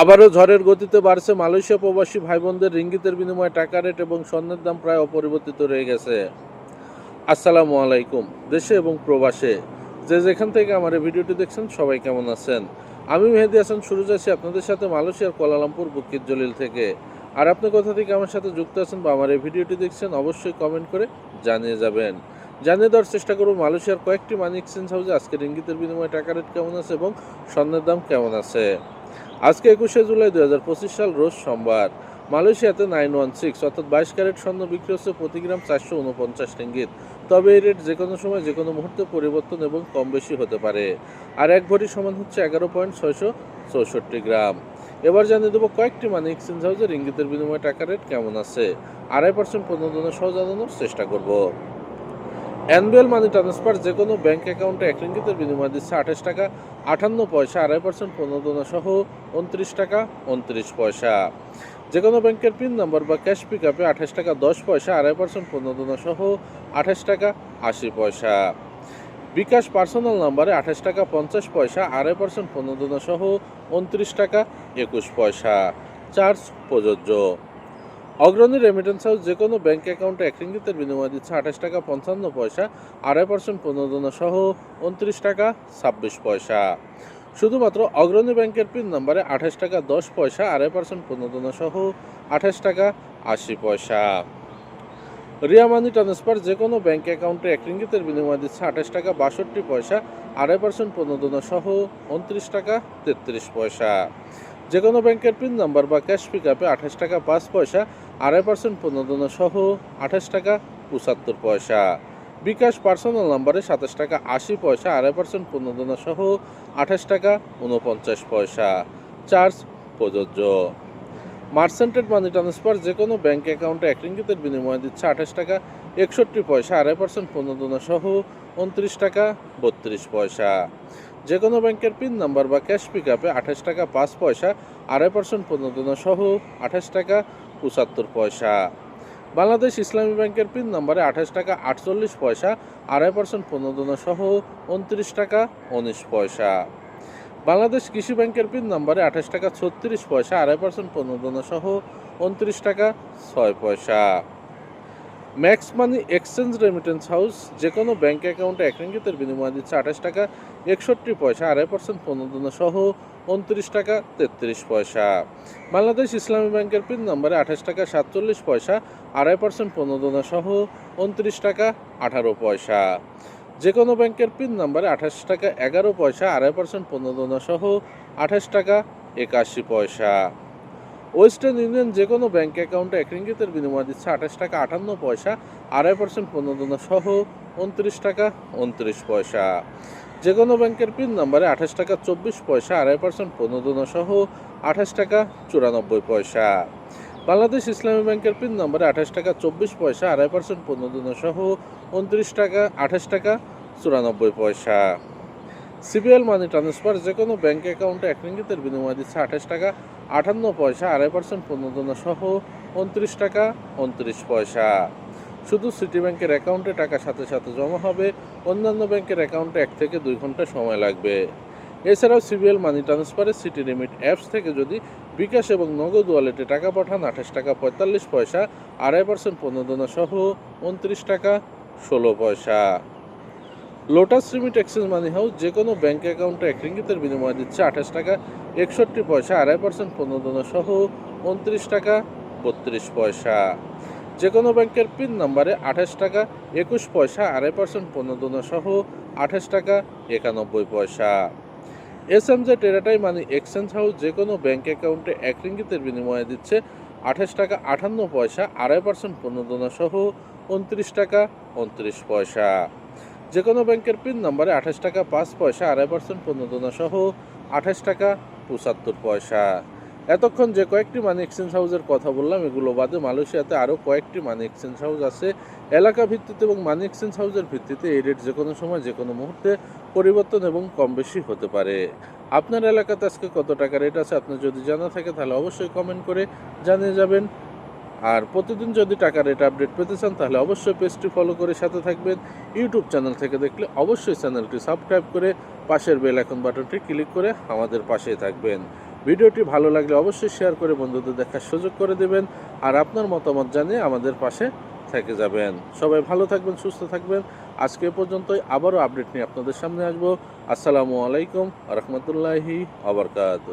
আবারও ঝড়ের গতিতে বাড়ছে মালয়েশিয়া প্রবাসী ভাই বোনদের রিঙ্গিতের বিনিময়ে টাকা রেট এবং স্বর্ণের দাম প্রায় অপরিবর্তিত রয়ে গেছে। আসসালামু আলাইকুম, দেশে এবং প্রবাসে। যে যেখান থেকে আমার এই ভিডিওটি দেখছেন, সবাই কেমন আছেন? আমি মেহেদি হাসান, শুরু যাচ্ছি আপনাদের সাথে মালয়েশিয়ার কোয়ালালামপুর বুকির জলিল থেকে। আর আপনি কোথা থেকে আমার সাথে যুক্ত আছেন বা আমার এই ভিডিওটি দেখছেন, অবশ্যই কমেন্ট করে জানিয়ে যাবেন। জানিয়ে দেওয়ার চেষ্টা করব মালয়েশিয়ার কয়েকটি মানি এক্সচেঞ্জ হাউসে আজকে রিঙ্গিতের বিনিময়ে টাকা রেট কেমন আছে এবং স্বর্ণের দাম কেমন আছে। আজকে একুশে জুলাই দু হাজার পঁচিশ সাল রোজ সোমবার। মালয়েশিয়াতে নাইন ওয়ান সিক্স, অর্থাৎ বাইশ ক্যারেট স্বর্ণ বিক্রি হচ্ছে প্রতি গ্রাম চারশো উনপঞ্চাশ রিঙ্গিত। তবে এই রেট যে কোনো সময় যে কোনো মুহূর্তে পরিবর্তন এবং কম বেশি হতে পারে। আর এক ভরি সমান হচ্ছে এগারো পয়েন্ট ছয়শো চৌষট্টি গ্রাম। এবার জানিয়ে দেবো কয়েকটি মানি এক্সচেঞ্জ হাউসের ইঙ্গিতের বিনিময়ে টাকা রেট কেমন আছে। আড়াই পার্সেন্ট প্রণোদনা সহ জানানোর চেষ্টা করব। অ্যানুয়াল মানি ট্রান্সফার যে কোনো ব্যাঙ্ক অ্যাকাউন্টে এক রিঙ্গিতের বিনিময় দিচ্ছে আঠাশ টাকা, আটান্ন পয়সা, আড়াই পার্সেন্ট প্রণোদনা সহ উনত্রিশ টাকা, উনত্রিশ পয়সা। যে কোনো ব্যাংকের পিন নাম্বার বা ক্যাশ পিক আপে আঠাশ টাকা, দশ পয়সা, আড়াই পার্সেন্ট প্রণোদনা সহ আঠাশ টাকা, আশি পয়সা। বিকাশ পার্সোনাল নাম্বারে আঠাশ টাকা, পঞ্চাশ পয়সা, আড়াই পার্সেন্ট প্রণোদনা সহ উনত্রিশ টাকা, একুশ পয়সা। চার্জ প্রযোজ্য। অগ্রণী রেমিটেন্স হাউস যে কোনো ব্যাঙ্ক অ্যাকাউন্টে এক রিঙ্গিতের বিনিময় দিচ্ছে আঠাশ টাকা পঞ্চান্ন পয়সা, আড়াই পার্সেন্ট প্রণোদনা সহ উনত্রিশ টাকা ছাব্বিশ পয়সা। শুধুমাত্র অগ্রণী ব্যাংকের পিন নাম্বারে আঠাশ টাকা দশ পয়সা, আড়াই পার্সেন্ট প্রণোদনা সহ আঠাশ টাকা আশি পয়সা। রিয়া মানি ট্রান্সফার যে কোনো ব্যাঙ্ক অ্যাকাউন্টে এক রিঙ্গিতের বিনিময় দিচ্ছে আঠাশ টাকা বাষট্টি পয়সা, আড়াই পার্সেন্ট প্রণোদনা সহ উনত্রিশ টাকা তেত্রিশ পয়সা। যে কোনো ব্যাংকের পিন নাম্বার বা ক্যাশ পিক আপে আঠাশ টাকা পাঁচ পয়সা আড়াই পার্সেন্ট প্রণোদনা সহ আঠাশ টাকা পঁচাত্তর পয়সা। বিকাশ পার্সোনাল নাম্বারে সাতাশ টাকা আশি পয়সা, আড়াই পার্সেন্ট প্রণোদনা সহ আঠাশ টাকা উনপঞ্চাশ পয়সা। চার্জ প্রযোজ্য। মার্সেন্টেড মানি ট্রান্সফার যে কোনো ব্যাংক অ্যাকাউন্টে এক রিঙ্গিতের বিনিময়ে দিচ্ছে আঠাশ টাকা একষট্টি পয়সা, আড়াই পার্সেন্ট প্রণোদনা সহ উনত্রিশ টাকা বত্রিশ পয়সা। যে কোনো ব্যাংকের পিন নাম্বার বা ক্যাশ পিক আপে আঠাশ টাকা পাঁচ পয়সা, আড়াই পার্সেন্ট প্রণোদনা সহ আঠাশ টাকা পঁচাত্তর পয়সা। বাংলাদেশ ইসলামী ব্যাংকের পিন নম্বরে আঠাশ টাকা আটচল্লিশ পয়সা, আড়াই পার্সেন্ট প্রণোদনা সহ উনত্রিশ টাকা উনিশ পয়সা। বাংলাদেশ কৃষি ব্যাংকের পিন নম্বরে আঠাশ টাকা ছত্রিশ পয়সা, আড়াই পার্সেন্ট প্রণোদনা সহ উনত্রিশ টাকা ছয় পয়সা। Max money exchange remittance house যে কোনো ব্যাংক অ্যাকাউন্টে এক রিঙ্গিতের বিনিময় দিচ্ছে আঠাশ টাকা, একষট্টি পয়সা, আড়াই পার্সেন্ট প্রণোদনা সহ উনত্রিশ টাকা, তেত্রিশ পয়সা। বাংলাদেশ ইসলামী ব্যাংকের পিন নাম্বারে আঠাশ টাকা, সাতচল্লিশ পয়সা, আড়াই পার্সেন্ট প্রণোদনা সহ উনত্রিশ টাকা, আঠারো পয়সা। যে কোনো ব্যাংকের পিন নাম্বারে আঠাশ টাকা, এগারো পয়সা, আড়াই পার্সেন্ট প্রণোদনা সহ আঠাশ টাকা, একাশি পয়সা। ওয়েস্টার্ন ইউনিয়ন যে কোনো ব্যাঙ্ক অ্যাকাউন্টে এক রিঙ্গিতের বিনিময় দিচ্ছে আঠাশ টাকা আটান্ন পয়সা, আড়াই পার্সেন্ট প্রণোদনা সহ উনত্রিশ টাকা উনত্রিশ পয়সা। যে কোনো ব্যাংকের পিন নাম্বারে আঠাশ টাকা চব্বিশ পয়সা, আড়াই পার্সেন্ট প্রণোদনা সহ আঠাশ টাকা চুরানব্বই পয়সা। বাংলাদেশ ইসলামী ব্যাংকের পিন নাম্বারে আঠাশ টাকা চব্বিশ পয়সা, আড়াই পার্সেন্ট প্রণোদনা সহ উনত্রিশ টাকা আঠাশ টাকা চুরানব্বই পয়সা। সিবিএল মানি ট্রান্সফার যে কোনো ব্যাঙ্ক অ্যাকাউন্টে এক রিঙ্গিতের বিনিময় দিচ্ছে আঠাশ টাকা আটান্ন পয়সা, আড়াই পার্সেন্ট প্রণোদনা সহ উনত্রিশ টাকা, উনত্রিশ পয়সা। শুধু সিটি ব্যাংকের অ্যাকাউন্টে টাকা সাথে সাথে জমা হবে, অন্যান্য ব্যাংকের অ্যাকাউন্টে এক থেকে দুই ঘণ্টা সময় লাগবে। এছাড়াও সিবিএল মানি ট্রান্সফারে সিটি লিমিট অ্যাপস থেকে যদি বিকাশ এবং নগদ ওয়ালেটে টাকা পাঠান, আঠাশ টাকা পঁয়তাল্লিশ পয়সা, আড়াই পার্সেন্ট প্রণোদনা সহ উনত্রিশ টাকা, ষোলো পয়সা। Lotus remit exchange money house যে কোনো ব্যাংক অ্যাকাউন্টে এক রিঙ্গিতের বিনিময় দিচ্ছে আঠাশ টাকা, একষট্টি পয়সা, আড়াই পার্সেন্ট প্রণোদনা সহ উনত্রিশ টাকা, বত্রিশ পয়সা। যে কোনো ব্যাংকের পিন নাম্বারে আঠাশ টাকা, একুশ পয়সা, আড়াই পার্সেন্ট প্রণোদনা সহ আঠাশ টাকা, একানব্বই পয়সা। S M J টেরাটাই money exchange house যে কোনো ব্যাংক অ্যাকাউন্টে এক রিঙ্গিতের বিনিময়ে দিচ্ছে আঠাশ টাকা আটান্ন পয়সা, আড়াই পার্সেন্ট প্রণোদনা সহ উনত্রিশ টাকা, উনত্রিশ পয়সা। যে কোনো ব্যাংকের পিন নম্বরে আঠাশ টাকা, পাঁচ পয়সা, আড়াই পার্সেন্ট প্রণোদনা সহ আঠাশ টাকা, পঁচাত্তর পয়সা। এতক্ষণ যে কয়েকটি মানি এক্সচেঞ্জ হাউসের কথা বললাম, এগুলো বাদে মালয়েশিয়াতে আরও কয়েকটি মানি এক্সচেঞ্জ হাউস আছে। এলাকা ভিত্তিতে এবং মানি এক্সচেঞ্জ হাউসের ভিত্তিতে এই রেট যে কোনো সময় যে কোনো মুহূর্তে পরিবর্তন এবং কম বেশি হতে পারে। আপনার এলাকাতে আজকে কত টাকা রেট আছে, আপনার যদি জানা থাকে তাহলে অবশ্যই কমেন্ট করে জানিয়ে যাবেন। আর প্রতিদিন যদি টাকা রেট আপডেট পেতে চান, তাহলে অবশ্যই পেজটি ফলো করে সাথে থাকবেন। ইউটিউব চ্যানেল থেকে দেখলে অবশ্যই চ্যানেলটি সাবস্ক্রাইব করে পাশের বেল আইকন বাটনটি ক্লিক করে আমাদের পাশেই থাকবেন। ভিডিওটি ভালো লাগলে অবশ্যই শেয়ার করে বন্ধুদের দেখার সুযোগ করে দেবেন আর আপনার মতামত জানিয়ে আমাদের পাশে থেকে যাবেন। সবাই ভালো থাকবেন, সুস্থ থাকবেন। আজকে পর্যন্তই, আবারও আপডেট নিয়ে আপনাদের সামনে আসব। আসসালামু আলাইকুম রহমতুল্লাহি, আবরকাত।